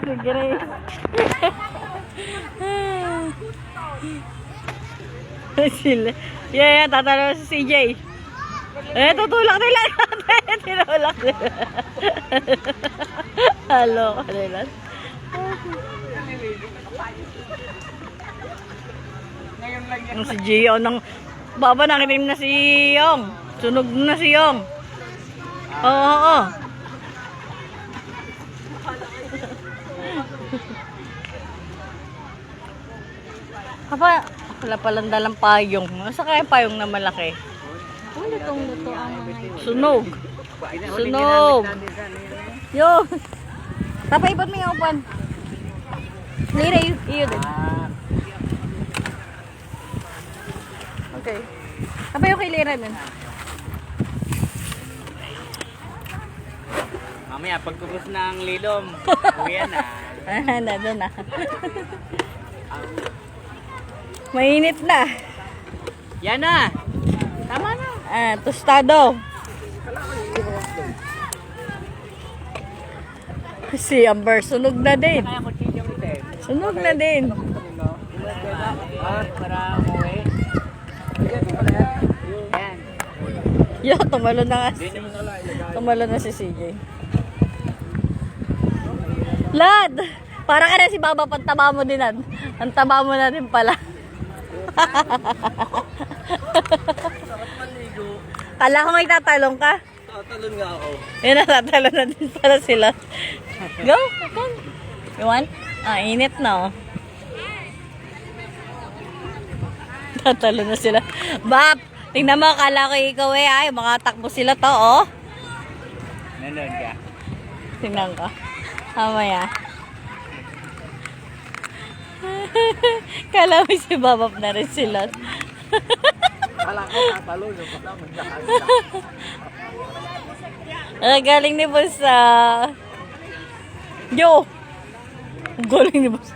si Grace. Sila. Yeah, yeah, tatalo si CJ. Eh, tutulak nila. Tinulak nila. Halo ka nila. Yung si Gio nang baba nakitim na si Yong. Sunog na si Yong. Oo, oo, Kapa, wala palang dalang payong. Nasa kaya payong na malaki? Oh, lutong-luto ang mga ito. Sunog. Sunog. Yo. Tapaipot mo yung upan. Lira, iyo, iyo din. Okay. Tapay yung kay Lira din. Mamaya, pagkubos ng lilom, uwi na. Ah, na doon na. Mainit na. Yan na! Tama na! Ah, tostado. Si Amber, sunog na din. Sunog na din. Yo, tumalo na nga. si- Tumalo na si CJ. Lad! Para ka na si Baba, pantaba mo din. Ang taba mo na din pala. Kala ko may tatalong ka. Tatalon nga ako. Yun, natatalo na din pala sila. Go, go. You want? Ah, init na oh. Tatalo na sila. Bap! Tingnan mo, kala ko ikaw eh, ay, makatakbo sila to, oh. Nanood ka. Tingnan ko. Mamaya. Kala mo si Babap na rin sila. Kala ko tatalon. Yung. Ah, galing ni Boss sa... Yo! Galing ni Boss.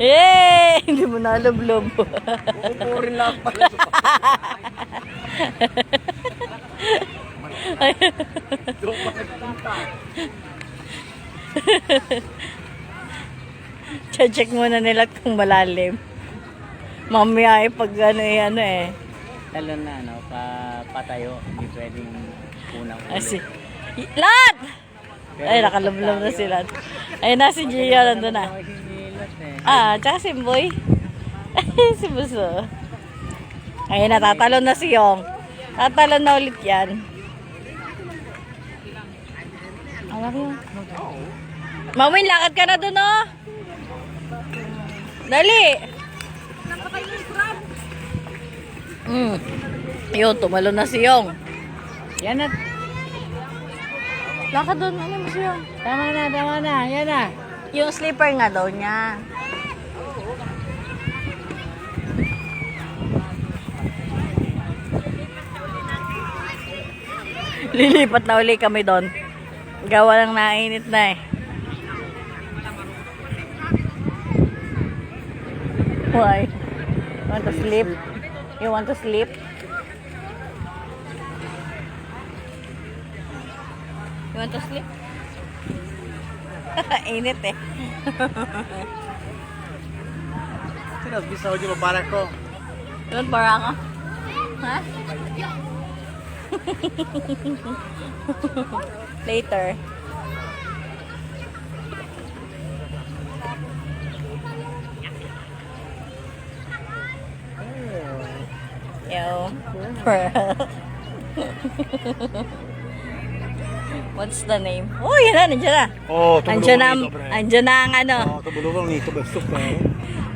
Eh! Hindi mo nalublob. Pupurin lang pala. Doon pa nagpunta. Check muna nila kung malalim. Mamaya eh, pag ano eh, ano eh. Talon na, ano, pa, patayo. Hindi pwedeng unang ulit. Asi. Lad! Ay, nakalublob na sila. Ayun na si Gia, nandun na. Ah, tsaka si Boy. si Buso. Ayun na, tatalon na si Yong. Tatalon na ulit yan. Alam mo. Mamay, lakad ka na dun, oh. Dali. Mm. Yun, tumalo na si Yong. Yan na. Lakad dun, ano mo si Yong? Tama na, tama na. Yan na. Yung slipper nga daw niya. Lilipat na uli kami doon. Gawa ng nainit na eh. Why? You want to sleep? You want to sleep? You want to sleep? Init eh. Sinas, bisaw niyo mabarak ko. Doon para ako. Ha? Later. Yo. What's the name? Oh, yan na, nandiyan na. Oh, Andiyan na, andiyan na ang ano. Oh, tumulong ni ito besok na.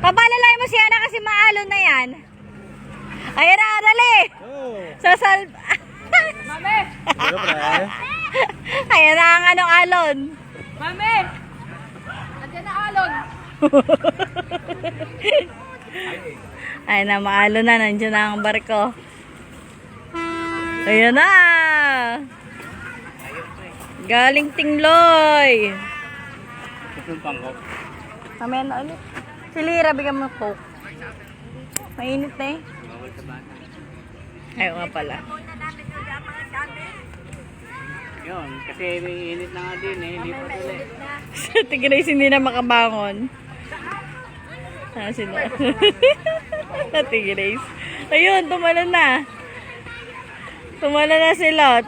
Papalalay mo siya na kasi maalon na yan. Ayan na, dali! Oh. Sasal... Mami! Ano pre? Ayan na ang anong alon. Mami! Andiyan na alon! Ayan na, maalon na. Nandiyan na ang barko. Ayan na! Galing Tingloy! Mamaya na ulit. Si Lira, bigyan mo coke. Mainit na eh. Sa. Ayaw nga pala. Yun, kasi init na nga din eh, lipat ulit. Si Ate Grace hindi na makabangon. Ah, sila. Ate Grace. Ayun, tumalon na. Tumalon na si Lot.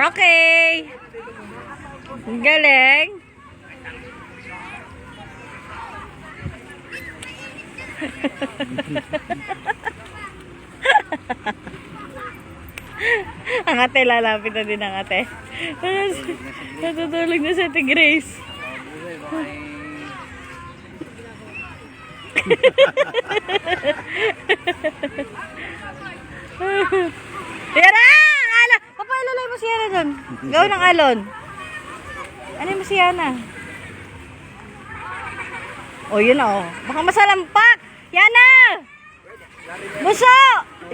Okay. Ang Galing. ang ate lalapit na din ang ate. Natutulog na si Ate Grace. Na! Ala! Papa, ilalay mo si Yana doon. Gawin ng alon. Ano mo si Yana? O, yun na oh. Baka masalampak! Yana! Buso!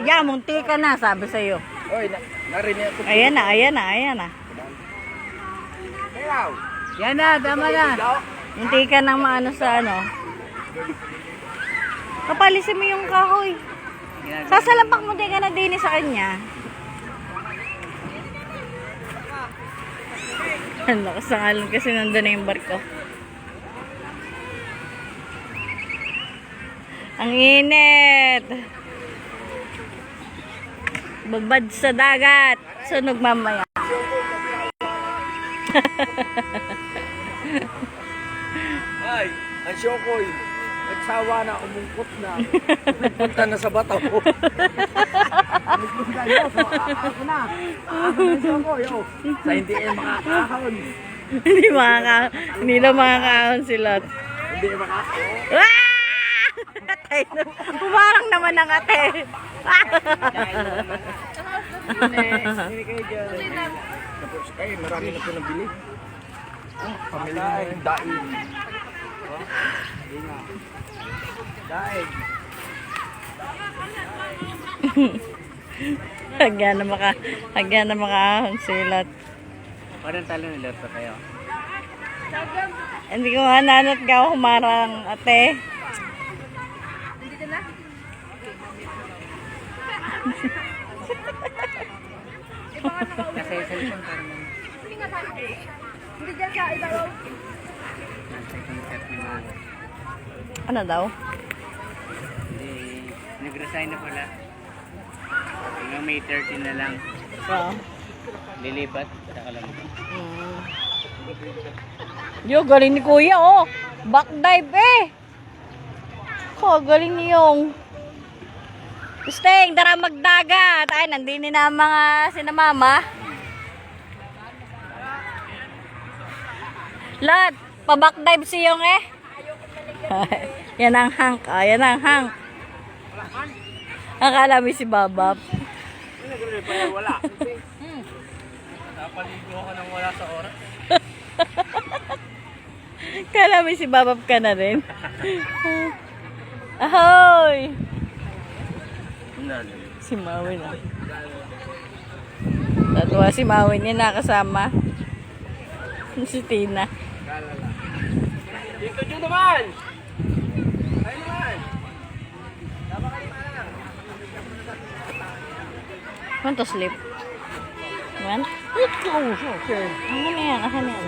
Yan, munti ka na, sabi sa'yo. Oy, na, narinig ako. Ayan na, ayan na, ayan na. Yan na, tama na. Munti ka nang maano sa ano. Kapalisin mo yung kahoy. Sasalampak mo din ka na din sa kanya. Ang lakas ng alon kasi nandun na yung barko. Ang init. Babad sa dagat. Sunog mamaya. Ay, ang Shokoy. Nagsawa na, umungkot na. Nagpunta na sa bataw. Nagpunta na, so ako na. Ako na Shokoy, oh. Sa hindi eh makakahon. hindi makaka hindi na makakaahon sila. Hindi makakahon. Ah! Atay na. Pumarang naman ang ate. Tapos, ay, marami na po nabili. Pamilya na yung daig. Daig. Hagya na maka hagya na makaahon sila. Parang talo nila pa kayo. Hindi ko mananot ka humarang ate. Kasi sa isang parang Hindi dyan sa ibabaw. Ano daw? Hindi, nag-resign na pala. Hanggang May 13 na lang. Oo. Lilipat sa kalam. Mm. Yo, galing ni kuya oh. Back dive eh. Ko, galing ni yung. Steng, tara magdagat. Ay, nandini na ang mga sinamama. Lot, pa-back dive si yung eh. yan ang hank. Ah, yan ang hank. Akala mo si Babap. Wala. Napaligo ako nang wala sa oras. Kala mo si Babap ka na rin. Ahoy! Si Mawin ah. Tatuwa si Mawin niya nakasama. Si Tina. Dyan naman! Ayun naman! Want to sleep? Want? Okay. Akin na yan, akin na yan.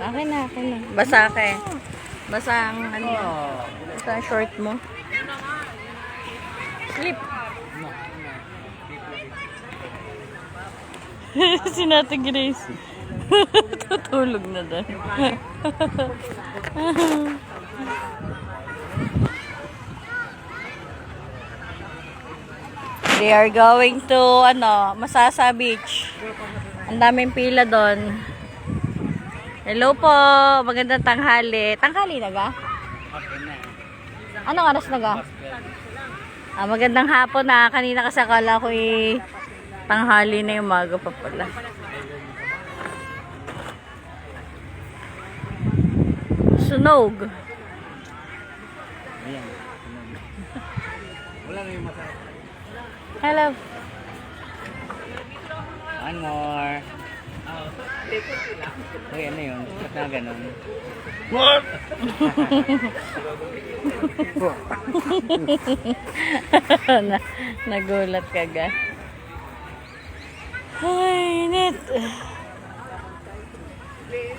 Akin na, akin na. Basa ka eh. Basa ang ano. Basa ang short mo. Sleep. si Nate Grace. Tutulog na doon. They are going to, ano, Masasa Beach. Ang daming pila doon. Hello po, magandang tanghali. Tanghali na ga? Anong oras na ga? Ah, magandang hapon na. Kanina kasi akala ko eh, tanghali na yung umaga pa pala. Sunog. Ayan. Wala na yung mata. Hello. One more. Uy, ano yun? Ba't na ganun? na, nagulat ka ga. Ay, init.